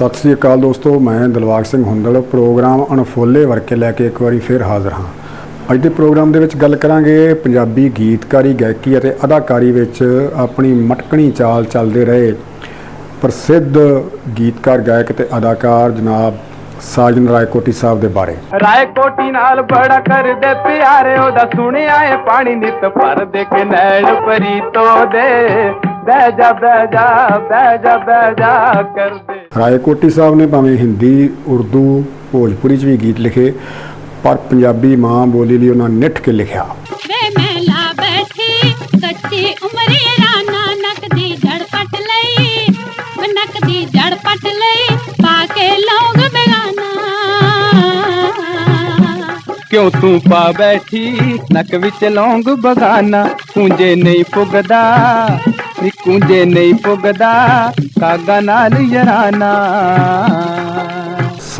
ਸਤਿ ਸ੍ਰੀ ਅਕਾਲ ਦੋਸਤੋ, ਮੈਂ ਦਿਲਵਾਗ ਸਿੰਘ ਹੁੰਦਲ। ਪ੍ਰੋਗਰਾਮ ਅਣਫੋਲੇ ਵਰਕੇ ਲੈ ਕੇ ਇੱਕ ਵਾਰੀ ਫੇਰ ਹਾਜ਼ਰ ਹਾਂ। ਅੱਜ ਦੇ ਪ੍ਰੋਗਰਾਮ ਦੇ ਵਿੱਚ ਗੱਲ ਕਰਾਂਗੇ ਪੰਜਾਬੀ ਗੀਤਕਾਰੀ, ਗਾਇਕੀ ਅਤੇ ਅਦਾਕਾਰੀ ਵਿੱਚ ਆਪਣੀ ਮਟਕਣੀ ਚਾਲ ਚੱਲਦੇ ਰਹੇ। ਪ੍ਰਸਿੱਧ ਗੀਤਕਾਰ, ਗਾਇਕ ਤੇ ਅਦਾਕਾਰ ਜਨਾਬ ਸਾਜਨ ਰਾਏਕੋਟੀ ਸਾਹਿਬ ਦੇ ਬਾਰੇ। ਰਾਏ ਨਾਲ ਬੜਾ ਕਰਦੇ ਪਿਆਰੇ, ਉਹਦਾ ਸੁਣਿਆ ਏ ਪਾਣੀ ਨਿਤ ਭਰਦੇ ਕੇ ਨੈਣ ਪਰੀਤੋ ਦੇ। ਬਹਿ ਜਾ ਬਹਿ ਜਾ ਬਹਿ ਜਾ ਬਹਿ ਜਾ ਕਰਦੇ। ਰਾਏਕੋਟੀ ਸਾਹਿਬ ਨੇ ਭਾਵੇਂ ਹਿੰਦੀ ਉਰਦੂ ਭੋਜਪੁਰੀ 'ਚ ਵੀ ਗੀਤ ਲਿਖੇ ਪਰ ਪੰਜਾਬੀ ਮਾਂ ਬੋਲੀ ਲਈ ਉਹਨਾਂ ਨਿੱਠ ਕੇ ਲਿਖਿਆ। ਵੇ ਮਹਿਲਾ ਬੈਠੀ ਕੱਚੀ ਉਮਰੇ ਰਾਨਾ ਨੱਕ ਦੀ ਜੜ ਪੱਟ ਲਈ ਵੇ ਨੱਕ ਦੀ ਜੜ ਪੱਟ ਲਈ ਪਾ ਕੇ ਲੌਂਗ ਬੇਗਾਨਾ ਕਿਉਂ ਤੂੰ ਪਾ ਬੈਠੀ ਨੱਕ ਵਿੱਚ ਲੌਂਗ ਬਗਾਨਾ ਕੁੰਜੇ ਨਹੀਂ ਪੁੱਗਦਾ। ਨੀ ਕੁੰਜੇ ਨਹੀਂ ਪੁੱਗਦਾ ਕਾਗਾ ਨਾਲ ਯਰਾਨਾ।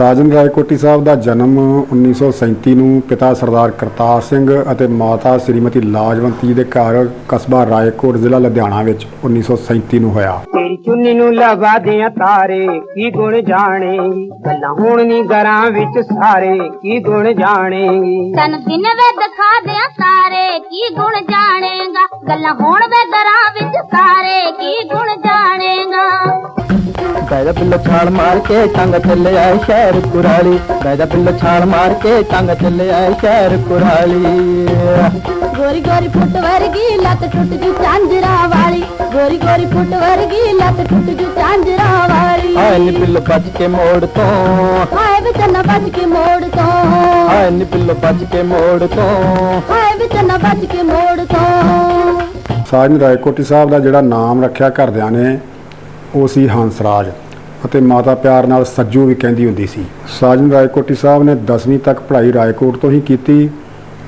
ਸਾਜਨ ਰਾਏਕੋਟੀ ਸਾਹਿਬ ਦਾ ਜਨਮ 1937 ਨੂੰ ਪਿਤਾ ਸਰਦਾਰ ਕਰਤਾਰ ਸਿੰਘ ਅਤੇ ਮਾਤਾ ਸ੍ਰੀਮਤੀ ਲਾਜਵੰਤੀ ਦੇ ਘਰ ਕਸਬਾ ਰਾਏਕੋਟ ਜ਼ਿਲ੍ਹਾ ਲੁਧਿਆਣਾ ਵਿੱਚ 1937 ਨੂੰ ਹੋਇਆ। ਤੇਰੀ ਚੁੰਨੀ ਨੂੰ ਲਗਾ ਦਿਆਂ ਤਾਰੇ ਕੀ ਗੁਣ ਜਾਣੇਗੀ ਗੱਲਾਂ ਹੁਣ ਨਹੀਂ ਘਰਾਂ ਵਿੱਚ ਸਾਰੇ ਕੀ ਗੁਣ ਜਾਣੇਗੀ ਤਨ ਦਿਨ ਵੇ ਦਿਖਾ ਦਿਆਂ ਤਾਰੇ ਕੀ ਗੁਣ ਜਾਣੇਗਾ? ਗੱਲਾਂ ਹੋਣ ਵੇ ਦਰਾਂ ਵਿੱਚ ਸਾਰੇ ਕੀ ਗੁਣ ਜਾਣੇਗਾ? ਬੈਦਾ ਪਿੱਲੋ ਛਾਲ ਮਾਰ ਕੇ ਟੰਗ ਚੱਲੇ ਆਏ ਸ਼ਹਿਰ ਕੁਰਾਲੀ ਬੈਦਾ ਪਿੱਲੋ ਛਾਲ ਮਾਰ ਕੇ ਟੰਗ ਚੱਲੇ ਆਏ ਸ਼ਹਿਰ ਕੁਰਾਲੀ। ਗੋਰੀ ਗੋਰੀ ਫੁੱਟ ਵਰਗੀ ਲੱਤ ਟੁੱਟ ਜੂ ਚਾਂਜਰਾ ਵਾਲੀ। ਗੋਰੀ ਗੋਰੀ ਫੁੱਟ ਵਰਗੀ ਲੱਤ ਟੁੱਟ ਜੂ ਚਾਂਜਰਾ ਵਾਲੀ। ਹਾਏ ਨੀ ਪਿੱਲੋ ਬਚ ਕੇ ਮੋੜ ਤੋਂ। ਹਾਏ ਵੇ ਚੰਨਾ ਭੱਜ ਕੇ ਮੋੜ ਤੋਂ। ਹਾਏ ਨੀ ਪਿੱਲੋ ਬਚ ਕੇ ਮੋੜ ਤੋਂ। ਹਾਏ ਵੇ ਚੰਨਾ ਭੱਜ ਕੇ ਮੋੜ ਤੋਂ। ਸਾਜਨ ਰਾਏਕੋਟੀ ਸਾਹਿਬ ਦਾ ਜਿਹੜਾ ਨਾਮ ਰੱਖਿਆ ਘਰਦਿਆਂ ਨੇ ਉਹ ਸੀ ਹੰਸਰਾਜ ਅਤੇ ਮਾਤਾ ਪਿਆਰ ਨਾਲ ਸੱਜੂ ਵੀ ਕਹਿੰਦੀ ਹੁੰਦੀ ਸੀ। ਸਾਜਨ ਰਾਏਕੋਟੀ ਸਾਹਿਬ ਨੇ 10ਵੀਂ ਤੱਕ ਪੜ੍ਹਾਈ ਰਾਏਕੋਟ ਤੋਂ ਹੀ ਕੀਤੀ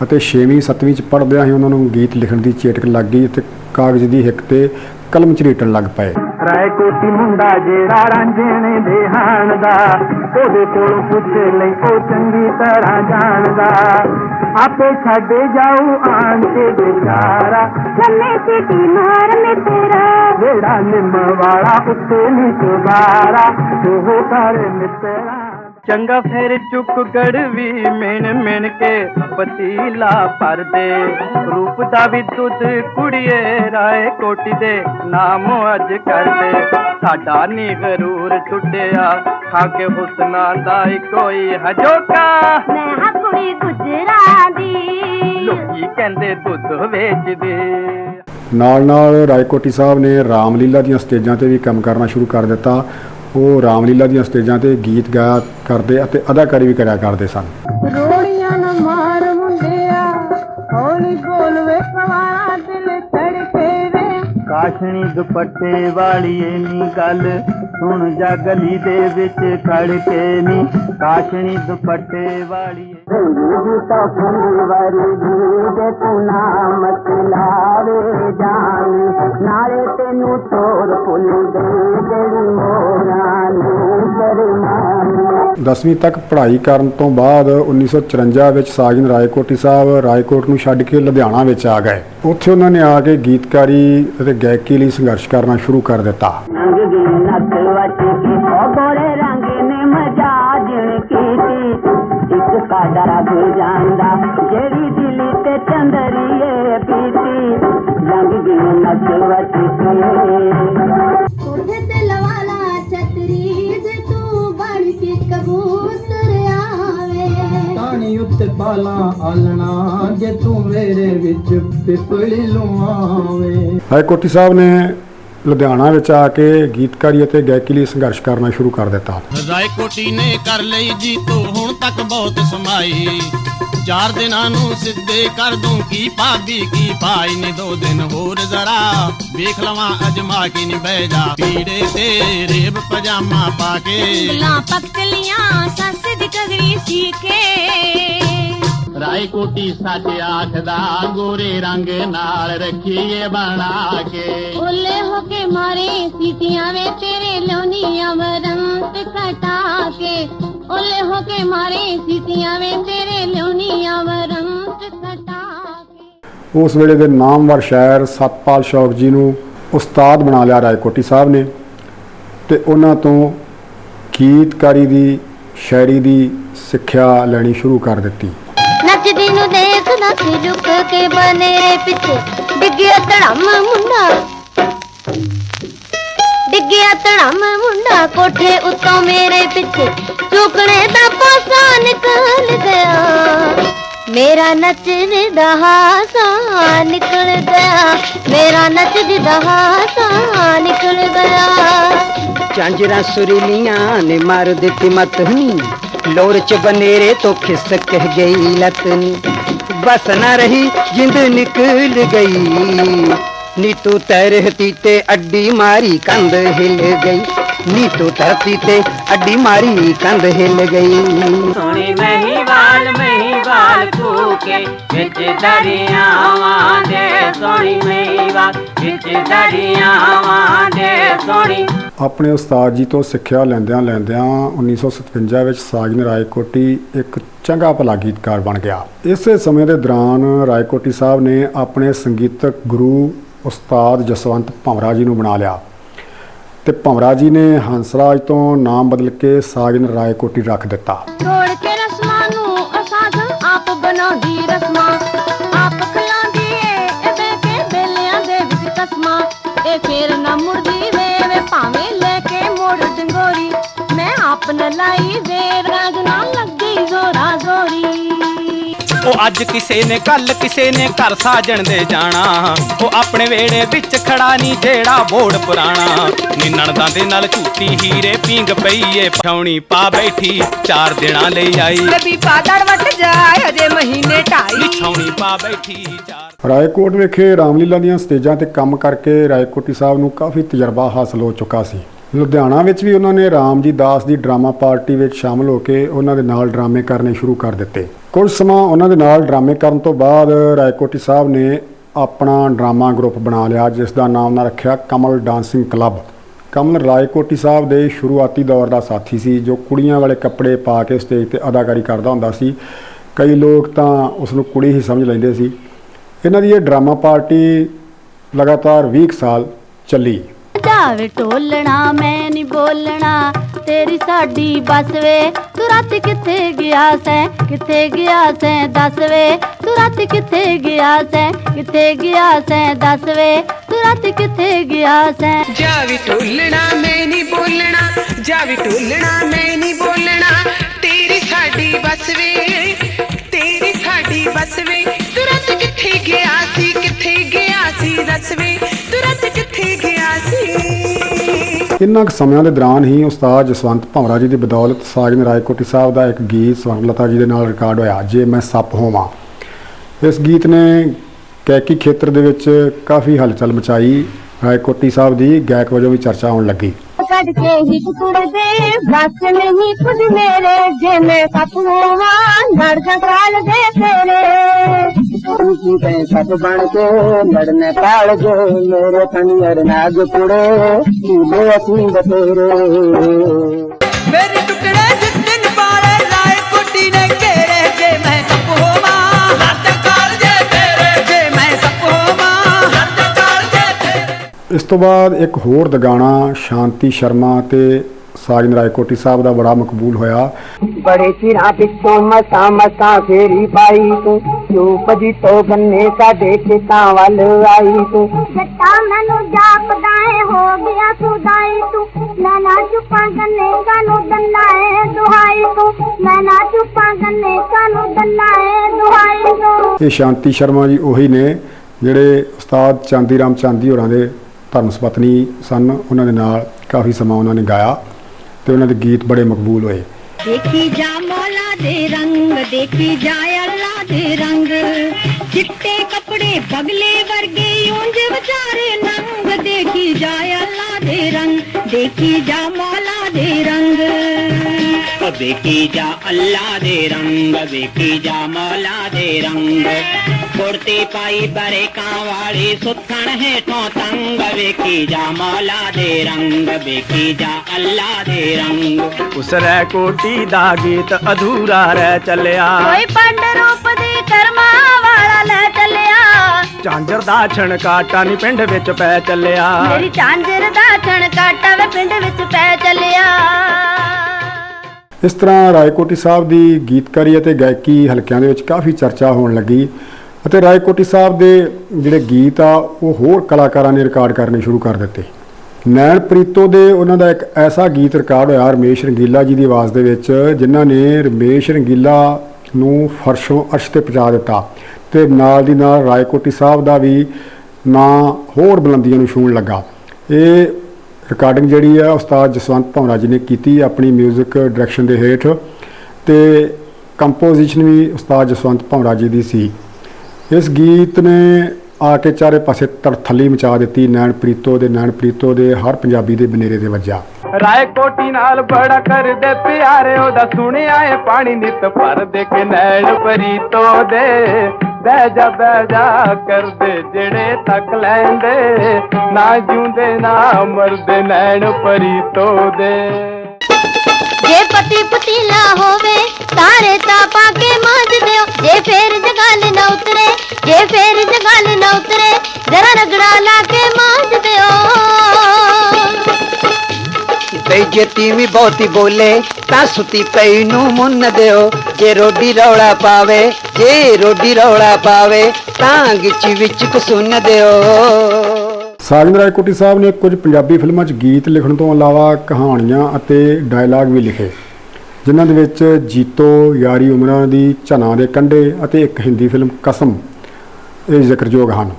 ਅਤੇ 6ਵੀਂ 7ਵੀਂ ਚ ਪੜ੍ਹਦਿਆਂ ਹੀ ਉਹਨਾਂ ਨੂੰ ਗੀਤ ਲਿਖਣ ਦੀ ਚੇਟਕ ਲੱਗ ਗਈ ਅਤੇ ਕਾਗਜ਼ ਦੀ ਹਿੱਕ ਤੇ ਕਲਮ ਚਰੀਟਣ ਲੱਗ ਪਏ। ਰਾਏ ਮੁੰਡਾ ਜਿਹੜਾ ਰਾਂਝਣੇ ਦੇ ਹਾਣ ਦਾ ਉਹਦੇ ਕੋਲ ਪੁੱਛ ਲਈ ਉਹ ਚੰਗੀ ਤਰ੍ਹਾਂ ਜਾਣਦਾ। ਆਪੇ ਛੱਡ ਜਾਊ ਆਣ ਕੇ ਵਿਚਾਰਾ। ਛੱਲੇ ਸਿੱਟੀ ਮਾਰ ਮੇ ਤੇਰਾ। ਜਿਹੜਾ ਨਿੰਮ ਵਾਲਾ ਉੱਤੇ ਨੀ ਸੁਬਾਰਾ ਉਹ ਕਰ ਮਿੱਤਰਾ ਚੰਗਾ ਫਿਰ ਚੁੱਕ ਗੜਵੀ ਮਿਣ ਮਿਣ ਕੇ ਪਤੀਲਾ ਭਰ ਦੇ। ਰੂਪ ਦਾ ਵੀ ਦੁੱਧ ਕੁੜੀਏ ਰਾਏ ਕੋਟੀ ਦੇ ਨਾਮ ਅੱਜ ਕਰ ਦੇ। ਸਾਡਾ ਨੀ ਗਰੂਰ ਛੁੱਟਿਆ ਖਾ ਕੇ ਹੁਸਨਾ ਦਾ ਕੋਈ ਹਜੋਕਾ। ਮੈਂ ਹਾਂ ਕੁੜੀ ਗੁਜਰਾਂ ਦੀ ਲੋਕੀ ਕਹਿੰਦੇ ਦੁੱਧ ਵੇਚਦੇ। ਨਾਲ ਨਾਲ ਰਾਏਕੋਟੀ ਸਾਹਿਬ ਨੇ ਰਾਮਲੀਲਾ ਦੀਆਂ ਸਟੇਜਾਂ ਤੇ ਵੀ ਕੰਮ ਕਰਨਾ ਸ਼ੁਰੂ ਕਰ ਦਿੱਤਾ। ਉਹ ਰਾਮਲੀਲਾ ਦੀਆਂ ਸਟੇਜਾਂ ਤੇ ਗੀਤ ਗਾਇਆ ਕਰਦੇ ਅਤੇ ਅਦਾਕਾਰੀ ਵੀ ਕਰਿਆ ਕਰਦੇ ਸਨ। ਰੋੜੀਆਂ ਨਾ ਮਾਰ ਮੁੰਡਿਆ ਹੌਲੀ ਬੋਲ ਵੇ ਸਵਾਰਾ ਦਿਲ ਧੜਕੇ ਵੇ। ਕਾਸ਼ਣੀ ਦੁਪੱਟੇ ਵਾਲੀਏ ਨੀ ਗੱਲ ਸੁਣ ਜਾ ਗਲੀ ਦੇ ਵਿੱਚ ਖੜ ਕੇ ਨੀ ਕਾਸ਼ਣੀ ਦੁਪੱਟੇ ਵਾਲੀਏ। ਜੀਤਾ ਫੁੱਲ ਵਰਗੀ ਦੇ ਤੂੰ ਨਾਮ ਲਾਵੇ ਜਾਣੀ ਨਾਲੇ ਤੈਨੂੰ ਤੋਰ ਫੁੱਲ ਦੇ ਜਿਹੜੀ ਮੋਰਾਂ ਨੂੰ ਸਰਮਾਨੀ 10ਵੀਂ ਤੱਕ ਪੜ੍ਹਾਈ ਕਰਨ ਤੋਂ ਬਾਅਦ 1954 ਵਿੱਚ ਸਾਜਨ ਰਾਏਕੋਟੀ ਸਾਹਿਬ ਰਾਏਕੋਟ ਨੂੰ ਛੱਡ ਕੇ ਲੁਧਿਆਣਾ ਵਿੱਚ ਆ ਗਏ। ਉੱਥੇ ਉਹਨਾਂ ਨੇ ਆ ਕੇ ਗੀਤਕਾਰੀ ਅਤੇ ਗਾਇਕੀ ਲਈ ਸੰਘਰਸ਼ ਕਰਨਾ ਸ਼ੁਰੂ ਕਰ ਦਿੱਤਾ। ਸਾਡਾ ਰੱਬ ਜਾਂਦਾ। ਜਿਹੜੀ ਦਿਲ ਤੇ ਚੰਦਰੀਏ ਪੀਤੀ ਦੀ ਨੱਕ ਵਟ ਕੇ ਕੋਠੇ ਤੇ ਲਵਾਲਾ ਛਤਰੀ ਜੇ ਤੂੰ ਬਣ ਕੇ ਕਬੂਤਰ ਆਵੇ। ਪਾਣੀ ਉੱਤੇ ਪਾਲਾਂ ਆਲਣਾ ਜੇ ਤੂੰ ਮੇਰੇ ਵਿੱਚ ਪਿਪਲੀ ਲੁਆਵੇਂ ਰਾਏਕੋਟੀ ਸਾਹਿਬ ਨੇ ਲੁਧਿਆਣਾ ਵਿੱਚ ਆ ਕੇ ਗੀਤਕਾਰੀ ਅਤੇ ਗਾਇਕੀ ਲਈ ਸੰਘਰਸ਼ ਕਰਨਾ ਸ਼ੁਰੂ ਕਰ ਦਿੱਤਾ। ਰਾਏਕੋਟੀ ਨੇ ਕਰ ਲਈ ਜੀ ਤੂੰ ਹੁਣ ਤੱਕ ਬਹੁਤ ਸਮਾਈ। ਚਾਰ ਦਿਨਾਂ ਨੂੰ ਸਿੱਧੇ ਕਰ ਦੂੰ ਕੀ ਭਾਬੀ ਕੀ ਪਾਈ ਨੇ ਦੋ ਦਿਨ ਹੋਰ ਜ਼ਰਾ। ਵੇਖ ਲਵਾਂ ਅਜਮਾ ਕੇ ਨੀ ਬਹਿ ਜਾ। ਪੀੜੇ ਤੇ ਰੇਬ ਪਜਾਮਾ ਪਾ ਕੇ। ਉਂਗਲਾਂ ਪਕਲੀਆਂ ਸੱਸ ਦੀ ਕਗਰੀ ਸੀਕੇ ਰਾਏਕੋਟੀ ਸੱਚ ਆਖਦਾ ਗੋਰੇ ਰੰਗ ਨਾਲ ਰੱਖੀਏ ਬਣਾ ਕੇ। ਓਲੇ ਹੋ ਕੇ ਮਾਰੇ ਸੀਟੀਆਂ ਵੇ ਤੇਰੇ ਲੋਨੀਆਂ ਵਰੰਤ ਕਟਾ ਕੇ। ਓਲੇ ਹੋ ਕੇ ਮਾਰੇ ਸੀਟੀਆਂ ਵੇ ਤੇਰੇ ਲੋਨੀਆਂ ਵਰੰਤ ਕਟਾ ਕੇ। ਉਸ ਵੇਲੇ ਦੇ ਨਾਮਵਰ ਸ਼ਾਇਰ ਸਤਪਾਲ ਸ਼ੌਕ ਜੀ ਨੂੰ ਉਸਤਾਦ ਬਣਾ ਲਿਆ ਰਾਏਕੋਟੀ ਸਾਹਿਬ ਨੇ ਤੇ ਉਹਨਾਂ ਤੋਂ ਗੀਤਕਾਰੀ ਦੀ ਸ਼ਾਇਰੀ ਦੀ ਸਿੱਖਿਆ ਲੈਣੀ ਸ਼ੁਰੂ ਕਰ ਦਿੱਤੀ। ਨੱਚਦੀ ਨੂੰ ਦੇਖ ਨੱਚ ਝੁਕ ਕੇ ਬਨੇਰੇ ਪਿੱਛੇ ਡਿੱਗਿਆ ਧੜਮ ਮੁੰਡਾ ਡਿੱਗਿਆ ਧੜਮ ਮੁੰਡਾ ਕੋਠੇ ਉੱਤੋਂ ਮੇਰੇ ਪਿੱਛੇ ਚੁਕਣੇ ਦਾ ਪਾਸਾ ਨਿਕਲ ਗਿਆ ਮੇਰਾ ਨੱਚਣ ਦਾ ਹਾਸਾ ਨਿਕਲ ਗਿਆ ਮੇਰਾ ਨੱਚਦੀ ਦਾ ਹਾਸਾ ਨਿਕਲ ਗਿਆ ਝਾਂਜਰਾਂ ਸੁਰੀਲੀਆਂ ਨੇ ਮਾਰ ਦਿੱਤੀ ਮਤ ਨੀ ਲੋਰ ਚ ਬਨੇਰੇ ਤੋਂ ਖਿਸਕ ਗਈ ਲੱਤ ਬਸ ਨਾ ਰਹੀ ਜਿੰਦ ਨਿਕਲ ਗਈ। ਨੀ ਤੂੰ ਤਰਹਤੀ ਤੇ ਅੱਡੀ ਮਾਰੀ ਕੰਧ ਹਿਲ ਗਈ। ਨੀ ਤੂੰ ਧਰਤੀ ਤੇ ਅੱਡੀ ਮਾਰੀ ਕੰਧ ਹਿਲ ਗਈ। ਸੋਹਣੀ ਮਹੀਵਾਲ ਮਹੀਵਾਲ ਕੂਕੇ ਵਿੱਚ ਦਰਿਆਵਾਂ ਦੇ ਸੋਹਣੀ ਮਹੀਵਾਲ ਵਿੱਚ ਦਰਿਆਵਾਂ ਦੇ ਆਪਣੇ ਉਸਤਾਦ ਜੀ ਤੋਂ ਸਿੱਖਿਆ ਲੈਂਦਿਆਂ ਲੈਂਦਿਆਂ 1957 ਵਿੱਚ ਸਾਜਨ ਰਾਏਕੋਟੀ ਇੱਕ ਚੰਗਾ ਭਲਾ ਗੀਤਕਾਰ ਬਣ ਗਿਆ। ਇਸੇ ਸਮੇਂ ਦੇ ਦੌਰਾਨ ਰਾਏਕੋਟੀ ਸਾਹਿਬ ਨੇ ਆਪਣੇ ਸੰਗੀਤਕ ਗੁਰੂ ਉਸਤਾਦ ਜਸਵੰਤ ਭੰਵਰਾ ਜੀ ਨੂੰ ਬਣਾ ਲਿਆ ਤੇ ਭੰਵਰਾ ਜੀ ਨੇ ਹੰਸਰਾਜ ਤੋਂ ਨਾਮ ਬਦਲ ਕੇ ਸਾਜਨ ਰਾਏਕੋਟੀ ਰੱਖ ਦਿੱਤਾ। ਤੋੜ ਕੇ ਰਸਮਾਂ ਨੂੰ ਅਸਾਜ ਆਪ ਬਣਾਉਂਦੀ ਨ ਲਾਈ ਵੇ ਰਾਜ ਨਾ ਲੱਗੀ ਜ਼ੋਰਾ ਜ਼ੋਰੀ। ਉਹ ਅੱਜ ਕਿਸੇ ਨੇ ਕੱਲ ਕਿਸੇ ਨੇ ਘਰ ਸਾਜਣ ਦੇ ਜਾਣਾ। ਉਹ ਆਪਣੇ ਵੇੜੇ ਵਿੱਚ ਖੜਾ ਨਹੀਂ ਜਿਹੜਾ ਬੋੜ ਪੁਰਾਣਾ। ਨੀ ਨਣਦਾਂ ਦੇ ਨਾਲ ਝੂਟੀ ਹੀਰੇ ਪਿੰਗ ਪਈਏ ਪਛਾਉਣੀ ਪਾ ਬੈਠੀ ਚਾਰ ਦਿਨਾਂ ਲਈ ਆਈ। ਬੀ ਪਾਦੜ ਵਟ ਜਾਏ ਅਜੇ ਮਹੀਨੇ ਢਾਈ। ਨਿਛਾਉਣੀ ਪਾ ਬੈਠੀ ਚਾਰ ਰਾਏਕੋਟ ਵਿਖੇ ਰਾਮਲੀਲਾ ਦੀਆਂ ਸਟੇਜਾਂ ਤੇ ਕੰਮ ਕਰਕੇ ਰਾਏਕੋਟੀ ਸਾਹਿਬ ਨੂੰ ਕਾਫੀ ਤਜਰਬਾ ਹਾਸਲ ਹੋ ਚੁੱਕਾ ਸੀ। ਲੁਧਿਆਣਾ ਵਿੱਚ ਵੀ ਉਹਨਾਂ ਨੇ ਰਾਮਜੀ ਦਾਸ ਦੀ ਡਰਾਮਾ ਪਾਰਟੀ ਵਿੱਚ ਸ਼ਾਮਲ ਹੋ ਕੇ ਉਹਨਾਂ ਦੇ ਨਾਲ ਡਰਾਮੇ ਕਰਨੇ ਸ਼ੁਰੂ ਕਰ ਦਿੱਤੇ। ਕੁਝ ਸਮਾਂ ਉਹਨਾਂ ਦੇ ਨਾਲ ਡਰਾਮੇ ਕਰਨ ਤੋਂ ਬਾਅਦ ਰਾਏਕੋਟੀ ਸਾਹਿਬ ਨੇ ਆਪਣਾ ਡਰਾਮਾ ਗਰੁੱਪ ਬਣਾ ਲਿਆ, ਜਿਸ ਦਾ ਨਾਮ ਨਾ ਰੱਖਿਆ ਕਮਲ ਡਾਂਸਿੰਗ ਕਲੱਬ। ਕਮਲ ਰਾਏਕੋਟੀ ਸਾਹਿਬ ਦੇ ਸ਼ੁਰੂਆਤੀ ਦੌਰ ਦਾ ਸਾਥੀ ਸੀ, ਜੋ ਕੁੜੀਆਂ ਵਾਲੇ ਕੱਪੜੇ ਪਾ ਕੇ ਸਟੇਜ ਤੇ ਅਦਾਕਾਰੀ ਕਰਦਾ ਹੁੰਦਾ ਸੀ। ਕਈ ਲੋਕ ਤਾਂ ਉਸ ਨੂੰ ਕੁੜੀ ਹੀ ਸਮਝ ਲੈਂਦੇ ਸੀ। ਇਹਨਾਂ ਦੀ ਇਹ ਡਰਾਮਾ ਪਾਰਟੀ ਲਗਾਤਾਰ 20 ਕੁ ਸਾਲ ਚੱਲੀ। ਜਾਵੇ ਟੋਲਣਾ, ਮੈਂ ਨਹੀਂ ਬੋਲਣਾ। ਤੇਰੀ ਸਾਡੀ ਬਸ ਵੇ, ਤੂੰ ਰਾਤ ਕਿੱਥੇ ਗਿਆ ਸੈਂ? ਕਿੱਥੇ ਗਿਆ ਸੈਂ? ਦੱਸ ਵੇ, ਤੂੰ ਰਾਤ ਕਿੱਥੇ ਗਿਆ ਸੈਂ? ਕਿੱਥੇ ਗਿਆ ਸੈਂ? ਦੱਸ ਵੇ, ਤੂੰ ਰਾਤ ਕਿੱਥੇ ਗਿਆ ਸੈਂ? ਜਾ ਵੀ ਢੋਲਣਾ ਮੈਂ ਨਹੀਂ ਬੋਲਣਾ। ਜਾ ਵੀ ਢੋਲਣਾ ਮੈਂ ਨਹੀਂ ਬੋਲਣਾ। ਤੇਰੀ ਸਾਡੀ ਬਸ ਵੇ, ਤੇਰੀ ਸਾਡੀ ਬਸ ਵੇ। ਤੁਰੰਤ ਕਿੱਥੇ ਗਿਆ ਸੀ? ਕਿੱਥੇ ਗਿਆ ਸੀ? ਦੱਸ ਵੇ। ਇੰਨਾ ਕੁ ਸਮਿਆਂ ਦੇ ਦੌਰਾਨ ਹੀ ਉਸਤਾਦ ਜਸਵੰਤ ਭੰਵਰਾ ਜੀ ਦੀ ਬਦੌਲਤ ਸਾਜਨ ਰਾਏਕੋਟੀ ਸਾਹਿਬ ਦਾ ਇੱਕ ਗੀਤ ਸਵਰਨਲਤਾ ਜੀ ਦੇ ਨਾਲ ਰਿਕਾਰਡ ਹੋਇਆ, ਜੇ ਮੈਂ ਸੱਪ ਹੋਵਾਂ। ਇਸ ਗੀਤ ਨੇ ਕੈਕੀ ਖੇਤਰ ਦੇ ਵਿੱਚ ਕਾਫੀ ਹਲਚਲ ਮਚਾਈ। ਰਾਏਕੋਟੀ ਸਾਹਿਬ ਦੀ ਗਾਇਕ ਵਜੋਂ ਵੀ ਚਰਚਾ ਹੋਣ ਲੱਗੀ। ਕੱਢ ਕੇ ਹੀ ਟੁੱਟਦੇ ਬਸ ਨਹੀਂ ਕੁਝ ਮੇਰੇ, ਜੇ ਮੈਂ ਕਪੂਵਾ ਨੜ ਜਗਾਲ ਦੇ ਤੇਰੇ। ਤੂੰ ਤੇ ਸਤ ਬਣ ਕੇ ਲੜਨੇ ਪਾਲ ਜੋ ਮੇਰੇ ਕੰਨਰ ਨਾਗ ਕੁੜੇ ਤੂੰ ਅਸੀਂ ਬਤੇਰੇ ਮੇਰੀ ਟੁਕੜੇ ਜਿਸ ਦਿਨ ਪਾਲੇ ਲਾਏ ਕੋਟੀ ਨੇ ਘੇਰੇ ਜੇ ਮੈਂ ਸੱਪ ਹੋਵਾਂ ਇਸ ਤੋਂ ਬਾਅਦ ਇੱਕ ਹੋਰ ਦਗਾਣਾ ਸ਼ਾਂਤੀ ਸ਼ਰਮਾ ਤੇ ਸਾਜਨ ਰਾਏਕੋਟੀ ਸਾਹਿਬ ਦਾ ਬੜਾ ਮਕਬੂਲ ਹੋਇਆ। ਬੜੇ ਚਿਰਾਂ ਪਿੱਛੋਂ ਮਸਾਂ ਮਸਾਂ ਫੇਰੀ ਪਾਈ ਤੂੰ। ਚੂਪਦੀ ਤੋਂ ਗੰਨੇ ਸਾਡੇ ਖੇਤਾਂ ਵੱਲ ਆਈ ਤੂੰ। ਜੱਟਾ ਮੈਨੂੰ ਜਾਪਦਾ ਏ ਹੋ ਗਿਆ ਸੁਦਾਈ ਤੂੰ। ਮੈਂ ਨਾ ਚੁੱਪਾਂ ਗੰਨੇ ਕਾਨੂੰ ਦੰਨਾ ਏ ਦੁਹਾਈ ਤੂੰ। ਮੈਂ ਨਾ ਚੁੱਪਾਂ ਗੰਨੇ ਕਾਨੂੰ ਦੰਨਾ ਏ ਦੁਹਾਈ ਤੂੰ। ਇਹ ਸ਼ਾਂਤੀ ਸ਼ਰਮਾ ਜੀ ਉਹੀ ਨੇ ਜਿਹੜੇ ਉਸਤਾਦ ਚਾਂਦੀ ਰਾਮ ਚਾਂਦੀ ਹੋਰਾਂ ਦੇ ਧਰਮ ਸੁਪਤਨੀ ਸਨ ਉਹਨਾਂ ਦੇ ਨਾਲ ਕਾਫੀ ਸਮਾਂ ਉਹਨਾਂ ਨੇ ਗਾਇਆ। ਤੇ ਉਹਨਾਂ ਦੇ ਗੀਤ ਬੜੇ ਮਕਬੂਲ ਹੋਏ। ਦੇਖੀ ਜਾ ਮੌਲਾ ਦੇ ਰੰਗ ਦੇਖੀ ਜਾ ਅੱਲਾ ਦੇ ਰੰਗ। ਚਿੱਟੇ ਕੱਪੜੇ ਬਗਲੇ ਵਰਗੇ ਉਂਝ ਵਿਚਾਰੇ ਨੰਗ। ਦੇਖੀ ਜਾ ਅੱਲਾ ਦੇ ਰੰਗ ਦੇਖੀ ਜਾ ਮੌਲਾ ਦੇ ਰੰਗ। ਵੇਖੀ ਜਾ ਅੱਲਾ ਦੇ ਰੰਗ ਵੇਖੀ ਜਾ ਮੌਲਾ ਦੇ ਰੰਗ। ਕੁੜਤੀ ਪਾਈ ਬਰੇਕਾਂ ਵਾਲੀ ਸੁੱਥਣ ਹੇਠੋਂ ਤੰਗ ਵੇਖੀ ਜਾ ਮੌਲਾ ਦੇ ਰੰਗ ਵੇਖੀ ਜਾ ਅੱਲਾ ਦੇ ਰੰਗ। ਉਸ ਰਹਿ ਕੋਟੀ ਦਾ ਗੀਤ ਅਧੂਰਾ ਰਹਿ ਚੱਲਿਆ। ਕੋਈ ਪੰਡ ਰੂਪ ਦੀ ਕਰਮਾ ਵਾਲਾ ਲੈ ਚੱਲਿਆ। ਝਾਂਜਰ ਦਾ ਛਣਕਾਟਾ ਨੀ ਪਿੰਡ ਵਿੱਚ ਪੈ ਚੱਲਿਆ। ਮੇਰੀ ਝਾਂਜਰ ਦਾ ਛਣਕਾਟਾ ਵੇ ਪਿੰਡ ਵਿੱਚ ਪੈ ਚੱਲਿਆ। ਇਸ ਤਰ੍ਹਾਂ ਰਾਏਕੋਟੀ ਸਾਹਿਬ ਦੀ ਗੀਤਕਾਰੀ ਅਤੇ ਗਾਇਕੀ ਹਲਕਿਆਂ ਦੇ ਵਿੱਚ ਕਾਫੀ ਚਰਚਾ ਹੋਣ ਲੱਗੀ। ਅਤੇ ਰਾਏਕੋਟੀ ਸਾਹਿਬ ਦੇ ਜਿਹੜੇ ਗੀਤ ਆ, ਉਹ ਹੋਰ ਕਲਾਕਾਰਾਂ ਨੇ ਰਿਕਾਰਡ ਕਰਨੇ ਸ਼ੁਰੂ ਕਰ ਦਿੱਤੇ। ਨੈਣ ਪ੍ਰੀਤੋ ਦੇ ਉਹਨਾਂ ਦਾ ਇੱਕ ਐਸਾ ਗੀਤ ਰਿਕਾਰਡ ਹੋਇਆ, ਰਮੇਸ਼ ਰੰਗੀਲਾ ਜੀ ਦੀ ਆਵਾਜ਼ ਦੇ ਵਿੱਚ, ਜਿਨ੍ਹਾਂ ਨੇ ਰਮੇਸ਼ ਰੰਗੀਲਾ ਨੂੰ ਫਰਸ਼ੋਂ ਅਰਸ਼ ਤੇ ਪਹੁੰਚਾ ਦਿੱਤਾ। ਤੇ ਨਾਲ ਦੀ ਨਾਲ ਰਾਏਕੋਟੀ ਸਾਹਿਬ ਦਾ ਵੀ ਨਾਂ ਹੋਰ ਬੁਲੰਦੀਆਂ ਨੂੰ ਛੂਹਣ ਲੱਗਾ। ਇਹ ਰਿਕਾਰਡਿੰਗ ਜਿਹੜੀ ਆ, ਉਸਤਾਦ ਜਸਵੰਤ ਭੌਰਾ ਜੀ ਨੇ ਕੀਤੀ ਆਪਣੀ 뮤직 ਡਾਇਰੈਕਸ਼ਨ ਦੇ ਹੇਠ। ਤੇ ਕੰਪੋਜੀਸ਼ਨ ਵੀ ਉਸਤਾਦ ਜਸਵੰਤ ਭੌਰਾ ਜੀ ਦੀ ਸੀ। ਇਸ ਗੀਤ ਨੇ ਆ ਕੇ ਚਾਰੇ ਪਾਸੇ ਤੜਥੱਲੀ ਮਚਾ ਦਿੱਤੀ ਨੈਣ ਪ੍ਰੀਤੋ ਦੇ, ਨੈਣ ਪ੍ਰੀਤੋ ਦੇ, ਹਰ ਪੰਜਾਬੀ ਦੇ ਬਨੇਰੇ ਦੇ ਵੱਜਾ। ਰਾਏ ਕੋਟੀ ਨਾਲ ਬੜਾ ਕਰਦੇ ਪਿਆਰੇ, ਉਹਦਾ ਸੁਣਿਆ ਏ ਪਾਣੀ ਨਿਤ ਭਰਦੇ ਕੇ ਨੈਣ ਪਰੀਤੋ ਦੇ। ਬਹਿ ਜਾ ਬਹਿ ਜਾ ਕਰਦੇ ਜਿਹੜੇ ਤੱਕ ਲੈਂਦੇ, ਨਾ ਜਿਉਂਦੇ, ਨਾ ਮਰਦੇ ਨੈਣ ਪਰੀਤੋ ਦੇ। ਪਤੀ ਪਤੀਲਾ ਹੋਵੇ ਤਾਰੇ ਤਾਂ ਪਾ ਕੇ ਮਾਂਜ ਦਿਓ। ਜੇ ਫੇਰ ਜਗਾਲ ਨਾ ਉਤਰੇ ਜੇ ਫੇਰ ਜਗਾਲ ਨਾ ਉਤਰੇ ਜਰਾ ਰਗੜਾ ਲਾ ਕੇ ਮਾਂਜ ਦਿਓ। ਤੇ ਜੇ ਤੀਵੀਂ ਬਹੁਤੀ ਬੋਲੇ ਤਾਂ ਸੁਤੀ ਪਈ ਨੂੰ ਮੁੰਨ ਦਿਓ। ਜੇ ਰੋਡੀ ਰੌਲਾ ਪਾਵੇ ਜੇ ਰੋਡੀ ਰੌਲਾ ਪਾਵੇ ਤਾਂ ਗਿੱਚੀ ਵਿੱਚ ਕੁਸੁੰਨ ਦਿਓ। ਸਾਜਨ ਰਾਏਕੋਟੀ ਸਾਹਿਬ ਨੇ ਕੁਝ ਪੰਜਾਬੀ ਫਿਲਮਾਂ 'ਚ ਗੀਤ ਲਿਖਣ ਤੋਂ ਇਲਾਵਾ ਕਹਾਣੀਆਂ ਅਤੇ ਡਾਇਲਾਗ ਵੀ ਲਿਖੇ। ਜਿਨ੍ਹਾਂ ਦੇ ਵਿੱਚ ਜੀਤੋ, ਯਾਰੀ ਉਮਰਾਂ ਦੀ, ਝਨਾ ਦੇ ਕੰਢੇ ਅਤੇ ਇੱਕ ਹਿੰਦੀ ਫਿਲਮ ਕਸਮ ਇਹ ਜ਼ਿਕਰਯੋਗ ਹਨ।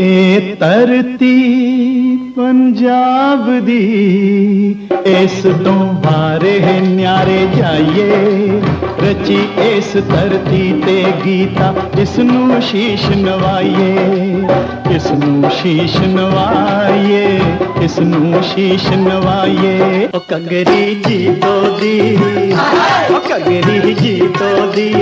ਇਹ ਧਰਤੀ ਪੰਜਾਬ ਦੀ ਇਸ ਤੋਂ ਬਾਰੇ ਨਿਆਰੇ ਜਾਈਏ ਰਚੀ ਇਸ ਧਰਤੀ ਤੇ ਗੀਤਾ ਇਸ ਨੂੰ ਸ਼ੀਸ਼ ਨਵਾਈਏ ਇਸ ਨੂੰ ਸ਼ੀਸ਼ ਨਵਾਈਏ ਇਸ ਨੂੰ ਸ਼ੀਸ਼ ਨਵਾਈਏ ਉਹ ਕੰਗਰੀ ਜੀਤੋ ਦੀ ਉਹ ਕੰਗਰੀ ਜੀਤੋ ਦੀ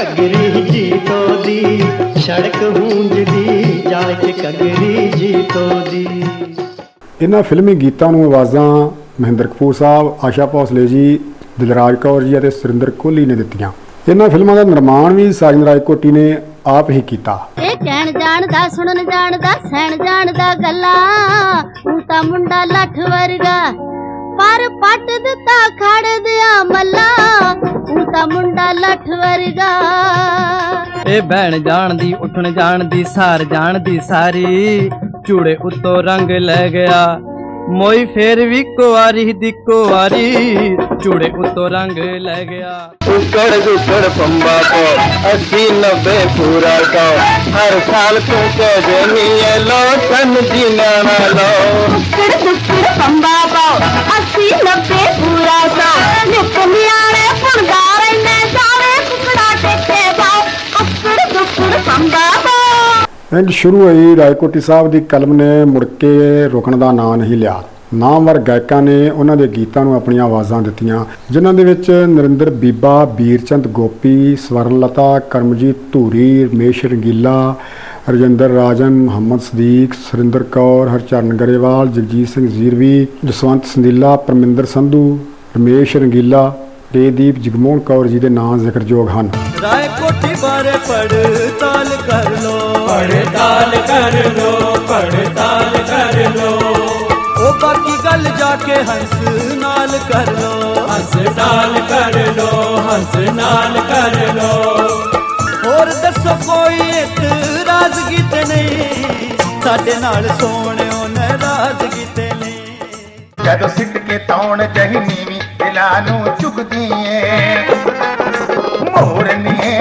ਉਹ ਕੰਗਰੀ ਜੀਤੋ ਦੀ ਸੜਕ ਹੂੰਜਦੀ ਜਾਣ ਕੇ ਕੰਗਰੀ ਜੀਤੋ ਦੀ ਇਹਨਾਂ ਫਿਲਮੀ ਗੀਤਾਂ ਨੂੰ ਆਵਾਜ਼ਾਂ ਮਹਿੰਦਰ ਕਪੂਰ ਸਾਹਿਬ ਆਸ਼ਾ ਭੋਸਲੇ ਜੀ ਦਿਲਰਾਜ ਕੌਰ ਜੀ ਅਤੇ ਸੁਰਿੰਦਰ ਕੋਹਲੀ ਨੇ ਦਿੱਤੀਆਂ। ਇਹਨਾਂ ਫਿਲਮਾਂ ਦਾ ਨਿਰਮਾਣ ਵੀ ਸਾਜਨ ਰਾਏਕੋਟੀ ਨੇ ਆਪ ਹੀ ਕੀਤਾ। ਇਹ ਕਹਿਣ ਜਾਣਦਾ ਸੁਣਨ ਜਾਣਦਾ ਸਹਿਣ ਜਾਣਦਾ ਗੱਲਾਂ ਤੂੰ ਤਾਂ ਮੁੰਡਾ ਲੱਠ ਵਰਗਾ। ਪਰ ਪੱਟ ਦਿੱਤਾ ਖੜ ਦਿਆ ਮੱਲਾ ਤੂੰ ਤਾਂ ਮੁੰਡਾ ਲੱਠ ਵਰਗਾ। ਇਹ ਬਹਿਣ ਜਾਣਦੀ ਉੱਠਣ ਜਾਣਦੀ ਸਾਰ ਜਾਣਦੀ ਸਾਰੀ ਚੂੜੇ ਉੱਤੋਂ ਰੰਗ ਲੈ ਗਿਆ। ਮੋਈ ਫੇਰ ਵੀ ਕੁਆਰੀ ਦੀ ਕੁਆਰੀ ਚੂੜੇ ਉੱਤੋਂ ਰੰਗ ਲੈ ਗਿਆ। ਉਕੜ ਗੁਕੜ ਪੰਬਾ ਕੋ 80 90 ਪੂਰਾ ਕੋ ਹਰ ਸਾਲ ਤੂੰ ਕਹਿ ਦੇਨੀ ਐ ਲੋ ਤਨ ਜੀਣਾ ਨਾ ਲੋ ਕੁੜ ਕੁੜ ਪੰਬਾ ਪਾਓ 80 90 ਪੂਰਾ ਸਾ ਨਿੱਕ ਨਿਆਣੇ ਪੁੰਦਾ ਰਹਿੰਦੇ ਸਾਰੇ ਕੁਕੜਾ ਟੇਕੇ ਪਾਓ ਕੁੜ ਕੁੜ ਪੰਬਾ ਪਾਓ ਸ਼ੁਰੂ ਹੋਈ ਰਾਏਕੋਟੀ ਸਾਹਿਬ ਦੀ ਕਲਮ ਨੇ ਮੁੜ ਕੇ ਰੁਕਣ ਦਾ ਨਾਂ ਨਹੀਂ ਲਿਆ। ਨਾਮਵਰ ਗਾਇਕਾਂ ਨੇ ਉਹਨਾਂ ਦੇ ਗੀਤਾਂ ਨੂੰ ਆਪਣੀਆਂ ਆਵਾਜ਼ਾਂ ਦਿੱਤੀਆਂ, ਜਿਨ੍ਹਾਂ ਦੇ ਵਿੱਚ ਨਰਿੰਦਰ ਬੀਬਾ ਬੀਰਚੰਦ ਗੋਪੀ, ਸਵਰਨਲਤਾ, ਕਰਮਜੀਤ ਧੂਰੀ, ਰਮੇਸ਼ ਰੰਗੀਲਾ ਰਜਿੰਦਰ ਰਾਜਨ ਮੁਹੰਮਦ ਸਦੀਕ ਸੁਰਿੰਦਰ ਕੌਰ ਹਰਚਰਨ ਗਰੇਵਾਲ ਜਗਜੀਤ ਸਿੰਘ ਜ਼ੀਰਵੀ ਜਸਵੰਤ ਸੰਦੀਲਾ ਪਰਮਿੰਦਰ ਸੰਧੂ ਰਮੇਸ਼ ਰੰਗੀਲਾ ਦੇਦੀਪ ਜਗਮੋਹਨ ਕੌਰ ਜੀ ਦੇ ਨਾਂ ਜ਼ਿਕਰਯੋਗ ਹਨ। ਰਾਏ ਕੋਠੀ ਬਾਰੇ ਪੜਤਾਲ ਕਰ ਲੋ ਪੜਤਾਲ ਕਰ ਲੋ ਪੜਤਾਲ ਕਰ ਲੋ ਉਹ ਬਾਕੀ ਗੱਲ ਜਾ ਕੇ ਹੰਸ ਨਾਲ ਕਰ ਲੋ ਹੰਸ ਨਾਲ ਕਰ ਲੋ ਹੰਸ ਨਾਲ ਕਰ ਲੋ ਹੋਰ ਦੱਸੋ ਕੋਈ ਇਤਰਾਜ਼ਗੀ ਤੇ ਨਹੀਂ ਸਾਡੇ ਨਾਲ ਸੋਹਣਿਓ ਨਾਰਾਜ਼ਗੀ ਤੇ ਨਹੀਂ ਜਦੋਂ ਸਿੱਟ ਕੇ ਤੌਣ ਜਹਨੀ ਵੀ ਦਿਲਾਂ ਨੂੰ ਚੁਗਦੀ ਏ ਮੋਰਨੀਏ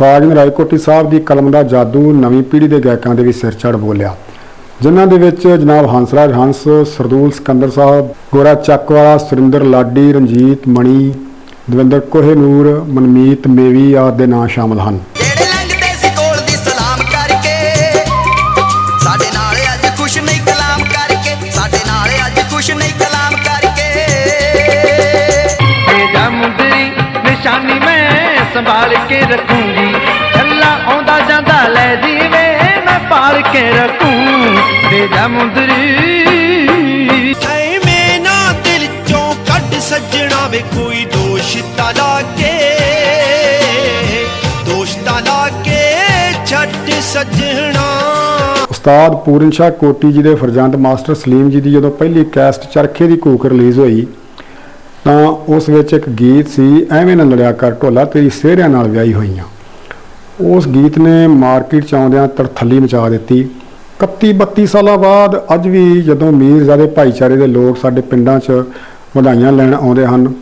ਏ ਸਾਜਨ ਰਾਏਕੋਟੀ ਸਾਹਿਬ ਦੀ ਕਲਮ ਦਾ ਜਾਦੂ ਨਵੀਂ ਪੀੜ੍ਹੀ ਦੇ ਗਾਇਕਾਂ ਦੇ ਵੀ ਸਿਰ ਚੜ ਬੋਲਿਆ। ਜਿਨ੍ਹਾਂ ਦੇ ਵਿੱਚ ਜਨਾਬ ਹੰਸਰਾਜ ਹੰਸ ਸਰਦੂਲ ਸਿਕੰਦਰ ਸਾਹਿਬ ਗੋਰਾ ਚੱਕਵਾਲਾ ਸੁਰਿੰਦਰ ਲਾਡੀ ਰਣਜੀਤ ਮਣੀ ਦਵਿੰਦਰ ਕੋਹੇਨੂਰ ਮਨਮੀਤ ਮੇਵੀ ਆਦਿ ਦੇ ਨਾਂ ਸ਼ਾਮਲ ਹਨ। ਜਿਹੜੇ ਲੰਘਦੇ ਸੀ ਕੋਲ ਦੀ ਸਲਾਮ ਕਰਕੇ ਸਾਡੇ ਨਾਲ ਅੱਜ ਖੁਸ਼ ਨਹੀਂ ਕਲਾਮ ਕਰਕੇ ਸਾਡੇ ਨਾਲ ਅੱਜ ਖੁਸ਼ ਨਹੀਂ ਕਲਾਮ ਕਰਕੇ। ਤੇਜਾ ਮੁੰਦਰੀ ਨਿਸ਼ਾਨੀ ਮੈਂ ਸੰਭਾਲ ਕੇ ਰੱਖੂੰਗੀ। ਲੈ ਜੀਵੇ ਮੈਂ ਪਾਲ ਕੇ ਰੱਖੂੰ ਤੇਜਾ ਮੁੰਦਰੀ। ਐਵੇਂ ਨਾ ਦਿਲ ਚੋਂ ਕੱਢ ਸੱਜਣਾ ਵੇ ਕੋਈ ਦੋਸ਼ ਤਾਂ ਲਾ ਕੇ। ਦੋਸ਼ ਤਾਂ ਲਾ ਕੇ ਛੱਡ ਸੱਜਣਾ। ਉਸਤਾਦ ਪੂਰਨ ਸ਼ਾਹ ਕੋਟੀ ਜੀ ਦੇ ਫਰਜ਼ੰਦ ਮਾਸਟਰ ਸਲੀਮ ਜੀ ਦੀ ਜਦੋਂ ਪਹਿਲੀ ਕੈਸਟ ਚਰਖੇ ਦੀ ਕੂਕ ਰਿਲੀਜ਼ ਹੋਈ ਤਾਂ ਉਸ ਵਿੱਚ ਇੱਕ ਗੀਤ ਸੀ ਐਵੇਂ ਨਾ ਲੜਿਆ ਕਰ ਢੋਲਾ ਤੇਰੀ ਸਿਹਰਿਆਂ ਨਾਲ ਵਿਆਹੀ ਹੋਈਆਂ। ਉਸ ਗੀਤ ਨੇ ਮਾਰਕੀਟ ਚ ਆਉਂਦਿਆਂ ਤਰਥੱਲੀ ਮਚਾ ਦਿੱਤੀ। 31 32 ਸਾਲਾਂ ਬਾਅਦ ਅੱਜ ਵੀ ਜਦੋਂ ਮੀਰਜ਼ਾਦੇ ਭਾਈਚਾਰੇ ਦੇ ਲੋਕ ਸਾਡੇ ਪਿੰਡਾਂ 'ਚ ਵਧਾਈਆਂ ਲੈਣ ਆਉਂਦੇ ਹਨ,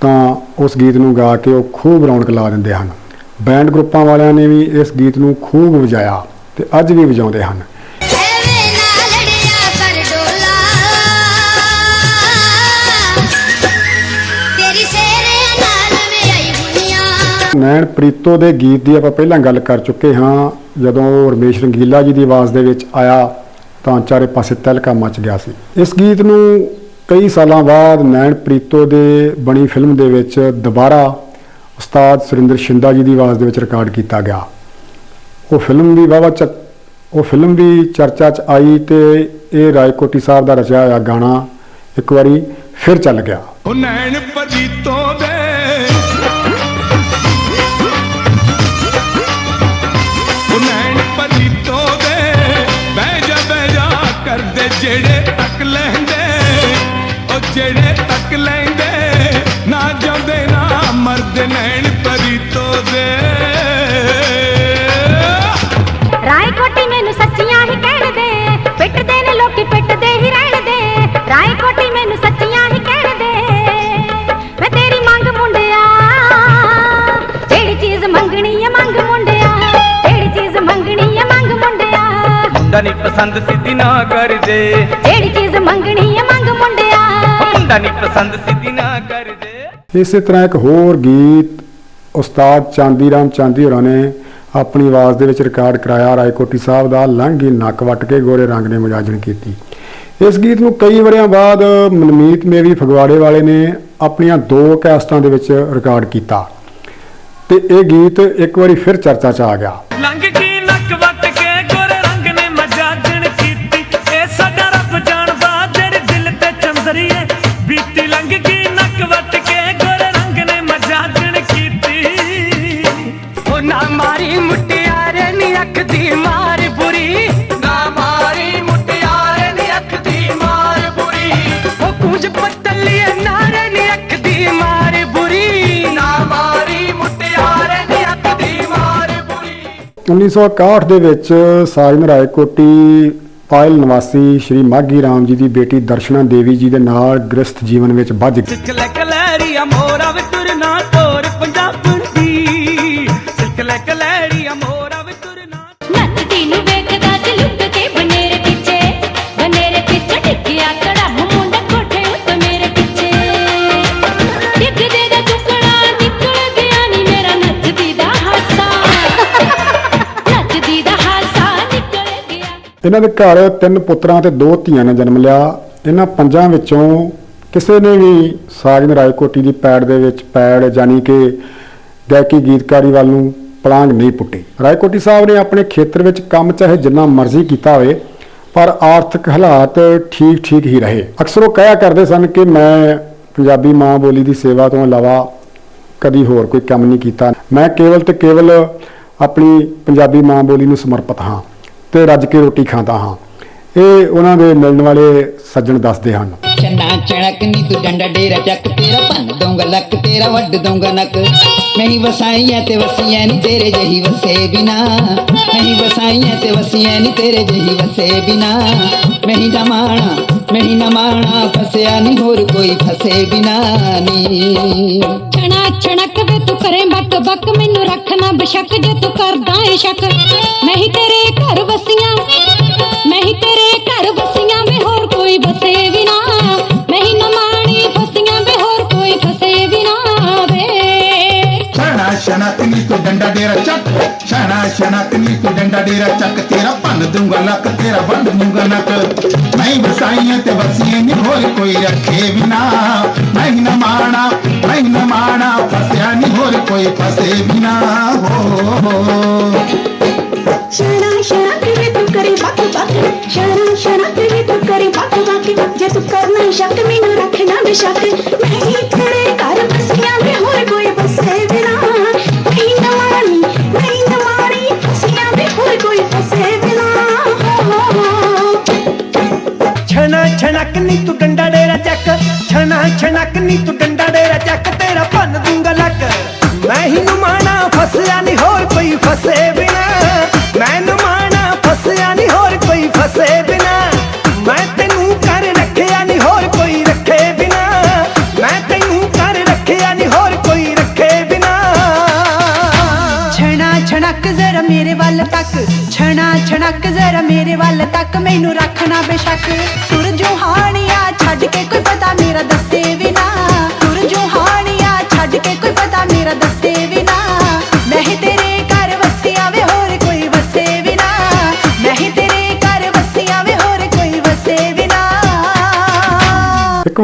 ਤਾਂ ਉਸ ਗੀਤ ਨੂੰ ਗਾ ਕੇ ਉਹ ਖੂਬ ਰੌਣਕ ਲਾ ਦਿੰਦੇ ਹਨ। ਬੈਂਡ ਗਰੁੱਪਾਂ ਵਾਲਿਆਂ ਨੇ ਵੀ ਇਸ ਗੀਤ ਨੂੰ ਖੂਬ ਵਜਾਇਆ ਤੇ ਅੱਜ ਵੀ ਵਜਾਉਂਦੇ ਹਨ। ਨੈਣ ਪ੍ਰੀਤੋ ਦੇ ਗੀਤ ਦੀ ਆਪਾਂ ਪਹਿਲਾਂ ਗੱਲ ਕਰ ਚੁੱਕੇ ਹਾਂ। ਜਦੋਂ ਰਮੇਸ਼ ਰੰਗੀਲਾ ਜੀ ਦੀ ਆਵਾਜ਼ ਦੇ ਵਿੱਚ ਆਇਆ, ਤਾਂ ਚਾਰੇ ਪਾਸੇ ਤਹਿਲਕਾ ਮਚ ਗਿਆ ਸੀ। ਇਸ ਗੀਤ ਨੂੰ ਕਈ ਸਾਲਾਂ ਬਾਅਦ ਨੈਣ ਪ੍ਰੀਤੋ ਦੇ ਬਣੀ ਫਿਲਮ ਦੇ ਵਿੱਚ ਦੁਬਾਰਾ ਉਸਤਾਦ ਸੁਰਿੰਦਰ ਸ਼ਿੰਦਾ ਜੀ ਦੀ ਆਵਾਜ਼ ਦੇ ਵਿੱਚ ਰਿਕਾਰਡ ਕੀਤਾ ਗਿਆ। ਉਹ ਫਿਲਮ ਵੀ ਵਾਵਾ ਚ ਉਹ ਫਿਲਮ ਵੀ ਚਰਚਾ 'ਚ ਆਈ ਤੇ ਇਹ ਰਾਜਕੋਟੀ ਸਾਹਿਬ ਦਾ ਰਚਿਆ ਹੋਇਆ ਗਾਣਾ ਇੱਕ ਵਾਰੀ ਫਿਰ ਚੱਲ ਗਿਆ। ਉਹ ਨੈਣ ਪਰੀਤੋਂ ਦੇ ਜਿਹੜੇ ਤੱਕ ਲੈਂਦੇ ਉਹ ਜਿਹੜੇ ਪਸੰਦ ਸਿੱਧੀ ਨਾ ਕਰਦੇ ਜਿਹੜੀ ਚੀਜ਼ ਮੰਗਣੀ ਹੈ ਮੰਗ ਮੁੰਡਿਆ। ਮੁੰਡਾ ਨਹੀਂ ਪਸੰਦ ਸਿੱਧੀ ਨਾ ਕਰਦੇ ਇਸੇ ਤਰ੍ਹਾਂ ਇੱਕ ਹੋਰ ਗੀਤ ਉਸਤਾਦ ਚਾਂਦੀ ਰਾਮ ਚਾਂਦੀ ਹੋਰਾਂ ਨੇ ਆਪਣੀ ਆਵਾਜ਼ ਦੇ ਵਿੱਚ ਰਿਕਾਰਡ ਕਰਾਇਆ। ਰਾਏਕੋਟੀ ਸਾਹਿਬ ਦਾ ਲੰਘੀ ਨੱਕ ਵੱਟ ਕੇ ਗੋਰੇ ਰੰਗ ਨੇ ਮਜਾਜਣ ਕੀਤੀ। ਇਸ ਗੀਤ ਨੂੰ ਕਈ ਵਰਿਆਂ ਬਾਅਦ ਮਨਮੀਤ ਮੇਵੀ ਫਗਵਾੜੇ ਵਾਲੇ ਨੇ ਆਪਣੀਆਂ ਦੋ ਕੈਸਟਾਂ ਦੇ ਵਿੱਚ ਰਿਕਾਰਡ ਕੀਤਾ। ਤੇ ਇਹ ਗੀਤ ਇੱਕ ਵਾਰੀ ਫਿਰ ਚਰਚਾ 'ਚ ਆ ਗਿਆ। ਲੰਘ ਮਾਰੀ ਮੁਟਿਆਰੇ ਨੀ ਅੱਖ ਦੀ ਮਾਰ ਬੁਰੀ। ਨਾ ਮਾਰੀ ਮੁਟਿਆਰੇ ਨੀ ਅੱਖ ਦੀ ਮਾਰ ਬੁਰੀ। ਉਹ ਕੁਝ ਪਤਲੀਏ ਨਾਰੇ ਨੀ ਅੱਖ ਦੀ ਮਾਰ ਬੁਰੀ। ਨਾ ਮਾਰੀ ਮੁਟਿਆਰੇ ਨੀ ਅੱਖ ਦੀ ਮਾਰ ਬੁਰੀ। 1961 ਦੇ ਵਿੱਚ ਸਾਜਨ ਰਾਏਕੋਟੀ ਪਾਇਲ ਨਿਵਾਸੀ ਸ਼੍ਰੀ ਮਾਘੀ ਰਾਮ ਜੀ ਦੀ ਬੇਟੀ ਦਰਸ਼ਨਾ ਦੇਵੀ ਜੀ ਦੇ ਨਾਲ ਗ੍ਰਸਥ ਜੀਵਨ ਵਿੱਚ ਵੱਜ ਗਈ ਇਹਨਾਂ ਦੇ ਘਰ ਤਿੰਨ ਪੁੱਤਰਾਂ ਤੇ ਦੋ ਧੀਆਂ ਨੇ ਜਨਮ ਲਿਆ। ਇਹਨਾਂ ਪੰਜਾਂ ਵਿੱਚੋਂ ਕਿਸੇ ਨੇ ਵੀ ਸਾਜਨ ਰਾਏਕੋਟੀ ਦੀ ਪੈੜ ਦੇ ਵਿੱਚ ਪੈੜ ਜਾਨੀ ਕਿ ਗਾਇਕੀ ਗੀਤਕਾਰੀ ਵੱਲ ਨੂੰ ਪਲਾਂਗ ਨਹੀਂ ਪੁੱਟੀ। ਰਾਏਕੋਟੀ ਸਾਹਿਬ ਨੇ ਆਪਣੇ ਖੇਤਰ ਵਿੱਚ ਕੰਮ ਚਾਹੇ ਜਿੰਨਾ ਮਰਜ਼ੀ ਕੀਤਾ ਹੋਵੇ, ਪਰ ਆਰਥਿਕ ਹਾਲਾਤ ਠੀਕ ਠੀਕ ਹੀ ਰਹੇ। ਅਕਸਰ ਉਹ ਕਹਿਆ ਕਰਦੇ ਸਨ ਕਿ ਮੈਂ ਪੰਜਾਬੀ ਮਾਂ ਬੋਲੀ ਦੀ ਸੇਵਾ ਤੋਂ ਇਲਾਵਾ ਕਦੀ ਹੋਰ ਕੋਈ ਕੰਮ ਨਹੀਂ ਕੀਤਾ। ਮੈਂ ਕੇਵਲ ਤੇ ਕੇਵਲ ਆਪਣੀ ਪੰਜਾਬੀ ਮਾਂ ਬੋਲੀ ਨੂੰ ਸਮਰਪਿਤ ਹਾਂ। ਤੇ ਰੱਜ ਕੇ ਰੋਟੀ ਖਾਂਦਾ ਹਾਂ। ਇਹ ਉਹਨਾਂ ਦੇ ਮਿਲਣ ਵਾਲੇ ਸੱਜਣ ਦੱਸਦੇ ਹਨ। ਚੰਨਾ ਚਣਕ ਨੀ ਤੂੰ ਡੰਡਾ ਡੇਰਾ ਚੱਕ ਤੇਰਾ ਭੰਨ ਦਊਂਗਾ ਲੱਕ ਤੇਰਾ ਵੱਢ ਦਊਂਗਾ ਨੱਕ। ਨਹੀਂ ਵਸਾਈਆਂ ਤੇ ਵਸੀਆਂ ਨੀ ਤੇਰੇ ਜਹੀ ਵਸੇ ਬਿਨਾ। ਨਹੀਂ ਵਸਾਈਆਂ ਤੇ ਵਸੀਆਂ ਨੀ ਤੇਰੇ ਜਹੀ ਵਸੇ ਬਿਨਾ। ਨਹੀਂ ਦਮਾਣਾ ਨਹੀਂ ਨਮਾਣਾ ਫਸਿਆ ਨਹੀਂ ਹੋਰ ਕੋਈ ਫਸੇ ਬਿਨਾ ਨੀ। ਛਣਾ ਛਣਕ ਵੇ ਤੂੰ ਕਰੇ ਬੱਕ ਬੱਕ ਮੈਨੂੰ ਰੱਖਣਾ ਬਸ਼ੱਕ ਜੇ ਤੂੰ ਕਰਦਾ ਏ ਸ਼ੱਕ। ਮੈਂ ਹੀ ਤੇਰੇ ਸ਼ਨਾ ਸ਼ਨਕ ਤੂੰ ਡੰਡਾ ਡੇਰਾ ਚੱਕ, ਤੇਰਾ ਭੰਨ ਦੂੰਗਾ ਲੱਕ, ਤੇਰਾ ਵੰਡ ਦੂੰਗਾ ਨੱਕ ਨਹੀਂ ਵਸਾਈਆਂ ਤੇ ਵਸੀਆਂ ਨੀ ਹੋਰ ਕੋਈ ਰੱਖੇ ਬਿਨਾ। ਨਹੀਂ ਨਾ ਮਾਣਾ, ਨਹੀਂ ਨਾ ਮਾਣਾ, ਫਸਿਆ ਨੀ ਹੋਰ ਕੋਈ ਫਸੇ ਬਿਨਾ। ਹੋ ਸ਼ਣਾ ਸ਼ਣਾ ਤੇਰੇ ਤੂੰ ਕਰੇ ਬੱਕ ਬੱਕ ਸ਼ਣਾ ਸ਼ਣਾ ਤੇਰੇ ਤੂੰ ਕਰੇ ਬੱਕ ਬੱਕ ਜੇ ਤੂੰ ਕਰਨਾ ਸ਼ੱਕ, ਮੈਨੂੰ ਰੱਖਣਾ ਬੇਸ਼ੱਕ। ਨਹੀਂ ਛਣਕ ਨੀ ਤੂੰ ਡੰਡਾ ਡੇਰਾ ਚੱਕ। ਛਣਾ, ਛਣਕ ਨੀ ਤੂੰ ਡੰਡਾ ਡੇਰਾ ਚੱਕ। ਤੇਰਾ ਭੰਨ ਦੂੰਗਾ ਲੱਕ। ਮੈਂ ਹੀ ਨਮਾਣਾ, ਫਸਿਆ ਨਹੀਂ ਹੋਰ ਕੋਈ ਫਸੇ ਬਿਨਾ। ਮੈਂ ਨਮਾਣਾ, ਫਸਿਆ ਨਹੀਂ ਹੋਰ ਕੋਈ ਫਸੇ ਬਿਨਾ। ਮੈਂ ਤੈਨੂੰ ਕਰ ਰੱਖਿਆ ਨਹੀਂ ਹੋਰ ਕੋਈ ਰੱਖੇ ਬਿਨਾ। ਮੈਂ ਤੈਨੂੰ ਕਰ ਰੱਖਿਆ ਨਹੀਂ ਹੋਰ ਕੋਈ ਰੱਖੇ ਬਿਨਾ। ਛਣਾ, ਛਣਕ ਜ਼ਰਾ ਮੇਰੇ ਵੱਲ ਤੱਕ। ਛਣਾ, ਛਣਕ ਜ਼ਰਾ ਮੇਰੇ ਵੱਲ ਤੱਕ। ਮੈਨੂੰ ਰੱਖਣਾ ਬੇਸ਼ੱਕ।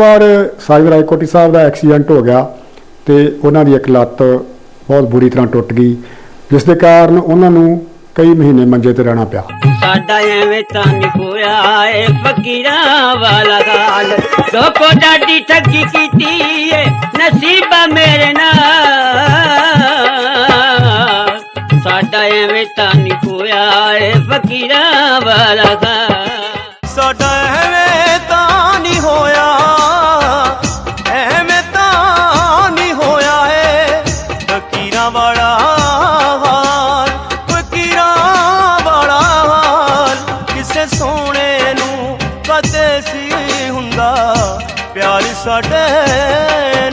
ਵਾਰ ਸਾਹਿਬ ਰਾਏਕੋਟੀ ਸਾਹਿਬ ਦਾ ਐਕਸੀਡੈਂਟ ਹੋ ਗਿਆ ਤੇ ਉਹਨਾਂ ਦੀ ਇੱਕ ਲੱਤ ਬਹੁਤ ਬੁਰੀ ਤਰ੍ਹਾਂ ਟੁੱਟ ਗਈ ਜਿਸ ਦੇ ਕਾਰਨ ਉਹਨਾਂ ਨੂੰ ਕਈ ਮਹੀਨੇ ਮੰਜੇ ਤੇ ਰਹਿਣਾ ਪਿਆ। ਸਾਡਾ ਐਵੇਂ ਤਾਂ ਨਹੀਂ ਹੋਇਆ ਏ ਫਕੀਰਾਂ ਵਾਲਾ ਹਾਲ। ਲੋਕੋ ਡਾਡੀ ਠੱਗੀ ਕੀਤੀ ਏ ਨਸੀਬਾ ਮੇਰੇ ਨਾਲ। ਸਾਡਾ ਐਵੇਂ ਤਾਂ ਨਹੀਂ ਹੋਇਆ ਏ ਫਕੀਰਾਂ ਵਾਲਾ ਹਾਲ। ਸਾਡਾ ਐਵੇਂ ਫਕੀਰਾਂ ਵਾਲਾ ਹਾਲ ਫਕੀਰਾਂ ਵਾਲਾ ਹਾਲ ਕਿਸੇ ਸੋਹਣੇ ਨੂੰ ਕਦੇ ਸੀ ਹੁੰਦਾ, ਪਿਆਰ ਸਾਡੇ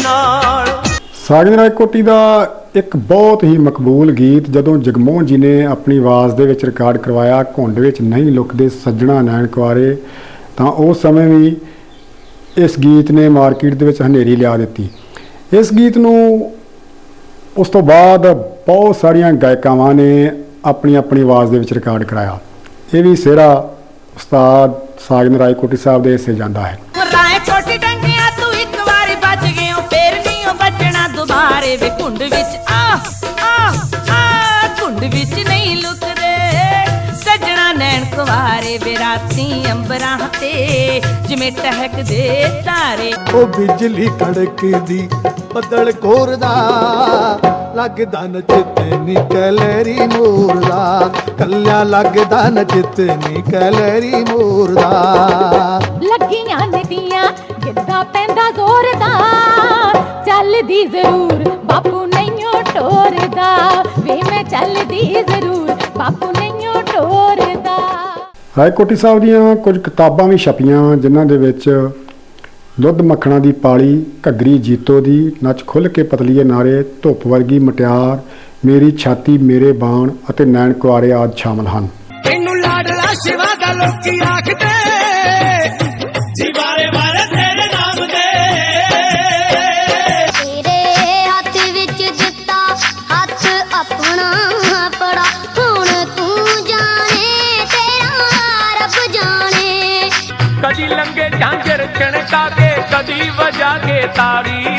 ਨਾਲ। ਸਾਜਨ ਰਾਏਕੋਟੀ ਦਾ ਇੱਕ ਬਹੁਤ ਹੀ ਮਕਬੂਲ ਗੀਤ, ਜਦੋਂ ਜਗਮੋਹਨ ਜੀ ਨੇ ਆਪਣੀ ਆਵਾਜ਼ ਦੇ ਵਿੱਚ ਰਿਕਾਰਡ ਕਰਵਾਇਆ, ਘੁੰਡ ਵਿੱਚ ਨਹੀਂ ਲੁਕਦੇ ਸੱਜਣਾ ਨੈਣ ਕੁਆਰੇ ਤਾਂ ਉਸ ਸਮੇਂ ਵੀ ਇਸ ਗੀਤ ਨੇ ਮਾਰਕੀਟ ਦੇ ਵਿੱਚ ਹਨੇਰੀ ਲਿਆ ਦਿੱਤੀ। ਇਸ ਗੀਤ ਨੂੰ ਉਸ ਤੋਂ ਬਾਅਦ ਬਹੁਤ ਸਾਰੀਆਂ ਗਾਇਕਾਵਾਂ ਨੇ ਆਪਣੀ ਆਪਣੀ ਆਵਾਜ਼ ਦੇ ਵਿੱਚ ਰਿਕਾਰਡ ਕਰਾਇਆ। ਇਹ ਵੀ ਸਿਹਰਾ ਉਸਤਾਦ ਸਾਜਨ ਰਾਏਕੋਟੀ ਸਾਹਿਬ ਦੇ ਹਿੱਸੇ ਜਾਂਦਾ ਹੈ। ਰਾਏ ਕੋਟੀ ਡੰਗਿਆ ਤੂੰ ਇੱਕ ਵਾਰੀ ਬਚ ਗਿਓ ਫੇਰ ਨਹੀਂ ਉਹ ਬਚਣਾ ਦੁਬਾਰੇ ਵੇ ਕੁੰਡ ਵਿੱਚ। ਆ ਆ ਆ ਕੁੰਡ ਵਿੱਚ ਕੁਵਾਰੇ ਵੇ ਰਾਤੀ ਅੰਬਰਾਂ ਤੇ ਜਿਵੇਂ ਟਹਿਕਦੇ ਤਾਰੇ। ਉਹ ਬਿਜਲੀ ਕੜਕਦੀ ਬੱਦਲ ਕੋਰਦਾ। ਲੱਗਦਾ ਨਚਿਤ ਨੀ ਕਲਰੀ ਨੂਰ ਦਾ ਕੱਲਿਆ ਲੱਗਦਾ ਨਚਿਤ ਨੀ ਕਲਰੀ ਦਾ ਲੱਗੀਆਂ ਨਦੀਆਂ ਗਿੱਧਾ ਪੈਂਦਾ ਜ਼ੋਰ ਦਾ ਚੱਲਦੀ ਜ਼ਰੂਰ ਬਾਪੂ ਨਹੀਂਓ ਟੋਰਦਾ। ਵੇ ਮੈਂ ਚੱਲਦੀ ਜ਼ਰੂਰ ਬਾਪੂ ਟੋਰਦਾ ਰਾਏਕੋਟੀ ਸਾਹਿਬ ਦੀਆਂ ਕੁਝ ਕਿਤਾਬਾਂ ਵੀ ਛਪੀਆਂ, ਜਿਨ੍ਹਾਂ ਦੇ ਵਿੱਚ ਦੁੱਧ ਮੱਖਣਾ ਦੀ ਪਾਲੀ, ਘੱਗਰੀ ਜੀਤੋ ਦੀ ਨੱਚ ਖੁੱਲ ਕੇ ਪਤਲੀਏ ਨਾਰੇ, ਧੁੱਪ ਵਰਗੀ ਮਟਿਆਰ, ਮੇਰੀ ਛਾਤੀ ਮੇਰੇ ਬਾਣ ਅਤੇ ਨੈਣ ਕੁਆਰੇ ਆਦਿ ਸ਼ਾਮਲ ਹਨ। ਤੈਨੂੰ ਲਾਡਲਾ ਸ਼ਿਵਾ ਦਾ ਲੋਕੀ ਕਦੀ ਲੰਗੇ ਝਾਂਜਰ ਛਣਕਾ ਕੇ, ਕਦੀ ਵਜਾ ਕੇ ਤਾੜੀ।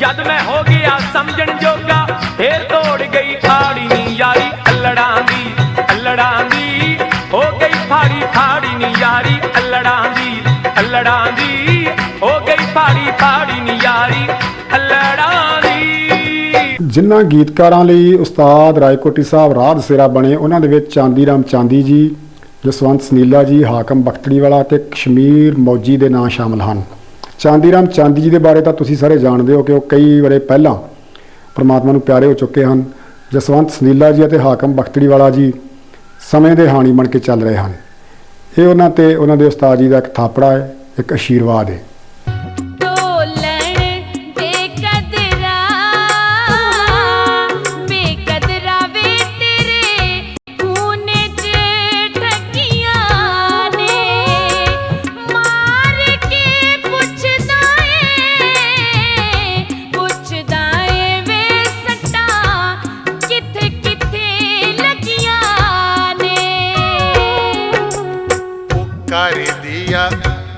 ਜਦ ਮੈਂ ਹੋ ਗਿਆ ਸਮਝਣ ਜੋਗਾ, ਫੇਰ ਤੋੜ ਗਈ ਖਾੜੀ ਨੀ ਯਾਰੀ ਅਲੜਾਂ ਦੀ ਅਲੜਾਂ ਦੀ, ਹੋ ਗਈ ਫਾੜੀ ਫਾੜੀ ਨੀ ਯਾਰੀ ਅਲੜਾਂ ਦੀ ਅਲੜਾਂ ਦੀ, ਹੋ ਗਈ ਫਾੜੀ ਫਾੜੀ ਨੀ ਯਾਰੀ ਅਲੜਾਂ ਜਿਨ੍ਹਾਂ ਗੀਤਕਾਰਾਂ ਲਈ ਉਸਤਾਦ ਰਾਏਕੋਟੀ ਸਾਹਿਬ ਰਾਜ ਸੇਰਾ ਬਣੇ, ਉਹਨਾਂ ਦੇ ਵਿੱਚ ਚਾਂਦੀ ਰਾਮ ਚਾਂਦੀ ਜੀ ਜਸਵੰਤ ਸਨੀਲਾ ਜੀ, ਹਾਕਮ ਬਖਤੜੀ ਵਾਲਾ ਤੇ ਕਸ਼ਮੀਰ ਮੌਜੀ ਦੇ ਨਾਂ ਸ਼ਾਮਲ ਹਨ। ਚਾਂਦੀ ਰਾਮ ਚਾਂਦੀ ਜੀ ਦੇ ਬਾਰੇ ਤਾਂ ਤੁਸੀਂ ਸਾਰੇ ਜਾਣਦੇ ਹੋ ਕਿ ਉਹ ਕਈ ਵਾਰੇ ਪਹਿਲਾਂ ਪਰਮਾਤਮਾ ਨੂੰ ਪਿਆਰੇ ਹੋ ਚੁੱਕੇ ਹਨ। ਜਸਵੰਤ ਸਨੀਲਾ ਜੀ ਅਤੇ ਹਾਕਮ ਬਖਤੜੀ ਵਾਲਾ ਜੀ ਸਮੇਂ ਦੇ ਹਾਣੀ ਬਣ ਕੇ ਚੱਲ ਰਹੇ ਹਨ। ਇਹ ਉਹਨਾਂ ਤੇ ਉਹਨਾਂ ਦੇ ਉਸਤਾਦ ਜੀ ਦਾ ਇੱਕ ਥਾਪੜਾ ਹੈ, ਇੱਕ ਆਸ਼ੀਰਵਾਦ ਹੈ।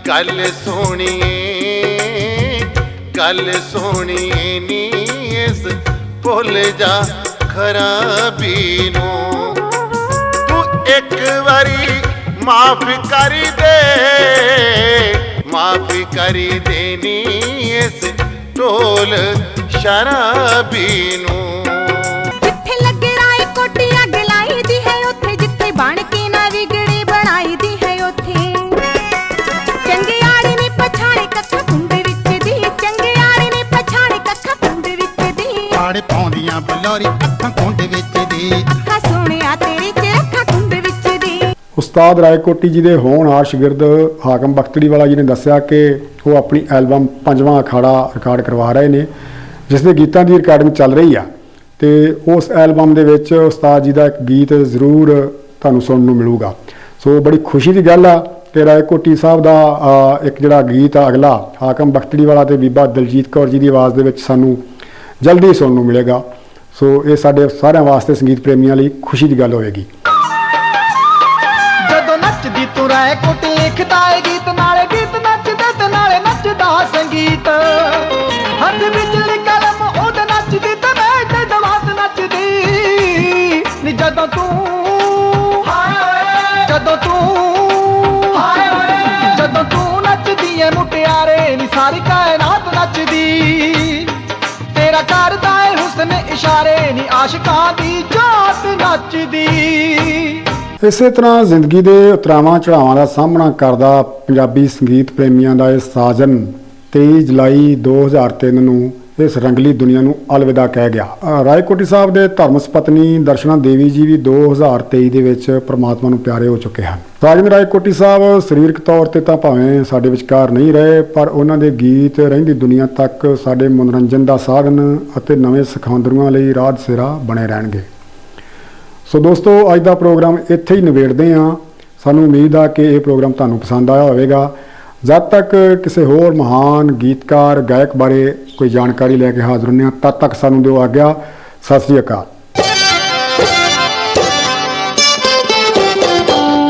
ਗੱਲ ਸੋਣੀਏ ਗੱਲ ਸੋਣੀਏ ਨੀ ਇਸ ਭੁੱਲ ਜਾ ਖਰਾਬੀ ਨੂੰ। ਤੂੰ ਇੱਕ ਵਾਰੀ ਮਾਫ ਕਰ ਦੇ, ਮਾਫ ਕਰ ਦੇ ਇਸ ਢੋਲ ਸ਼ਰਾਬੀ ਨੂੰ। ਬਲੋਰੀ ਅੱਖਾਂ ਕੁੰਡ ਵਿੱਚ ਦੀ। ਅੱਖਾਂ ਸੋਹਣਿਆ ਤੇਰੀ ਚ ਅੱਖਾਂ ਕੁੰਡ ਵਿੱਚ ਦੀ। ਉਸਤਾਦ ਰਾਏਕੋਟੀ ਜੀ ਦੇ ਹੋਣਹਾਰ ਸ਼ਾਗਿਰਦ ਹਾਕਮ ਬਖਤੜੀ ਵਾਲਾ ਜੀ ਨੇ ਦੱਸਿਆ ਕਿ ਉਹ ਆਪਣੀ ਐਲਬਮ ਪੰਜਵਾਂ ਅਖਾੜਾ ਰਿਕਾਰਡ ਕਰਵਾ ਰਹੇ ਨੇ ਜਿਸ ਦੇ ਗੀਤਾਂ ਦੀ ਰਿਕਾਰਡਿੰਗ ਚੱਲ ਰਹੀ ਆ। ਤੇ ਉਸ ਐਲਬਮ ਦੇ ਵਿੱਚ ਉਸਤਾਦ ਜੀ ਦਾ ਇੱਕ ਗੀਤ ਜ਼ਰੂਰ ਤੁਹਾਨੂੰ ਸੁਣਨ ਨੂੰ ਮਿਲੂਗਾ। ਸੋ ਬੜੀ ਖੁਸ਼ੀ ਦੀ ਗੱਲ ਆ ਕਿ ਰਾਏਕੋਟੀ ਸਾਹਿਬ ਦਾ ਇੱਕ ਜਿਹੜਾ ਗੀਤ ਆ ਅਗਲਾ ਹਾਕਮ ਬਖਤੜੀ ਵਾਲਾ ਤੇ ਬੀਬਾ ਦਲਜੀਤ ਕੌਰ ਜੀ ਦੀ ਆਵਾਜ਼ ਦੇ ਵਿੱਚ ਸਾਨੂੰ ਜਲਦੀ ਸੁਣਨ ਨੂੰ ਮਿਲੇਗਾ। ਸੋ ਇਹ ਸਾਡੇ ਸਾਰਿਆਂ ਵਾਸਤੇ ਸੰਗੀਤ ਪ੍ਰੇਮੀਆਂ ਲਈ ਖੁਸ਼ੀ ਦੀ ਗੱਲ ਹੋਵੇਗੀ। ਜਦੋਂ ਨੱਚਦੀ ਤੂੰ ਰਾਏ ਕੋਟ ਲਿਖਦਾ ਏ ਗੀਤ ਨਾਲੇ ਗੀਤ ਨੱਚਦੇ ਤੇ ਨਾਲੇ ਨੱਚਦਾ ਸੰਗੀਤ। ਹੱਥ ਬਿਜਲੀ ਕਲਮ, ਉਹਦੇ ਨੱਚਦੀ ਤੇ ਮੈਂ ਤੇ ਦਵਾਤ ਨੱਚਦੀ। ਨੀ ਜਦੋਂ ਤੂੰ ਜਦੋਂ ਤੂੰ ਜਦੋਂ ਤੂੰ ਨੱਚਦੀ ਏ ਮੁਟਿਆਰੇ, ਨੀ ਸਾਰੀ ਕਾਇਨਾਤ ਨੱਚਦੀ। ਇਸ਼ਾਰੇ ਨੀ ਆਸ਼ਿਕਾਂ ਦੀ, ਜਾਤ ਨੱਚਦੀ ਇਸੇ ਤਰ੍ਹਾਂ ਜ਼ਿੰਦਗੀ ਦੇ ਉਤਰਾਵਾਂ ਚੜਾਵਾਂ ਦਾ ਸਾਹਮਣਾ ਕਰਦਾ ਪੰਜਾਬੀ ਸੰਗੀਤ ਪ੍ਰੇਮੀਆਂ ਦਾ ਇਹ ਸਾਜਨ 23 ਜੁਲਾਈ 2003 ਨੂੰ ਇਸ ਰੰਗਲੀ ਦੁਨੀਆ ਨੂੰ ਅਲਵਿਦਾ ਕਹਿ ਗਿਆ। ਰਾਏਕੋਟੀ ਸਾਹਿਬ ਦੇ ਧਰਮ ਸਪਤਨੀ ਦਰਸ਼ਨਾ ਦੇਵੀ ਜੀ ਵੀ 2023 ਦੇ ਵਿੱਚ ਪ੍ਰਮਾਤਮਾ ਨੂੰ ਪਿਆਰੇ ਹੋ ਚੁੱਕੇ ਹਨ। ਸਾਜਨ ਰਾਏਕੋਟੀ ਸਾਹਿਬ, ਸਰੀਰਕ ਤੌਰ ਤੇ ਤਾਂ ਭਾਵੇਂ ਸਾਡੇ ਵਿਚਕਾਰ ਨਹੀਂ ਰਹੇ, ਪਰ ਉਹਨਾਂ ਦੇ ਗੀਤ ਰਹਿੰਦੀ ਦੁਨੀਆ ਤੱਕ ਸਾਡੇ ਮਨੋਰੰਜਨ ਦਾ ਸਾਧਨ ਅਤੇ ਨਵੇਂ ਸਿਖਾਂਦਰੂਆਂ ਲਈ ਰਾਹ ਸਿਰਾ ਬਣੇ ਰਹਿਣਗੇ। ਸੋ ਦੋਸਤੋ, ਅੱਜ ਦਾ ਪ੍ਰੋਗਰਾਮ ਇੱਥੇ ਹੀ ਨਿਬੇੜਦੇ ਹਾਂ। ਸਾਨੂੰ ਉਮੀਦ ਆ ਕਿ ਇਹ ਪ੍ਰੋਗਰਾਮ ਤੁਹਾਨੂੰ ਪਸੰਦ ਆਇਆ ਹੋਵੇਗਾ। ਜਦ ਤੱਕ ਕਿਸੇ ਹੋਰ ਮਹਾਨ ਗੀਤਕਾਰ, ਗਾਇਕ ਬਾਰੇ ਕੋਈ ਜਾਣਕਾਰੀ ਲੈ ਕੇ ਹਾਜ਼ਰ ਹੁੰਦੇ ਹਾਂ, ਤਦ ਤੱਕ ਸਾਨੂੰ ਦਿਓ ਆਗਿਆ। ਸਤਿ ਸ੍ਰੀ ਅਕਾਲ।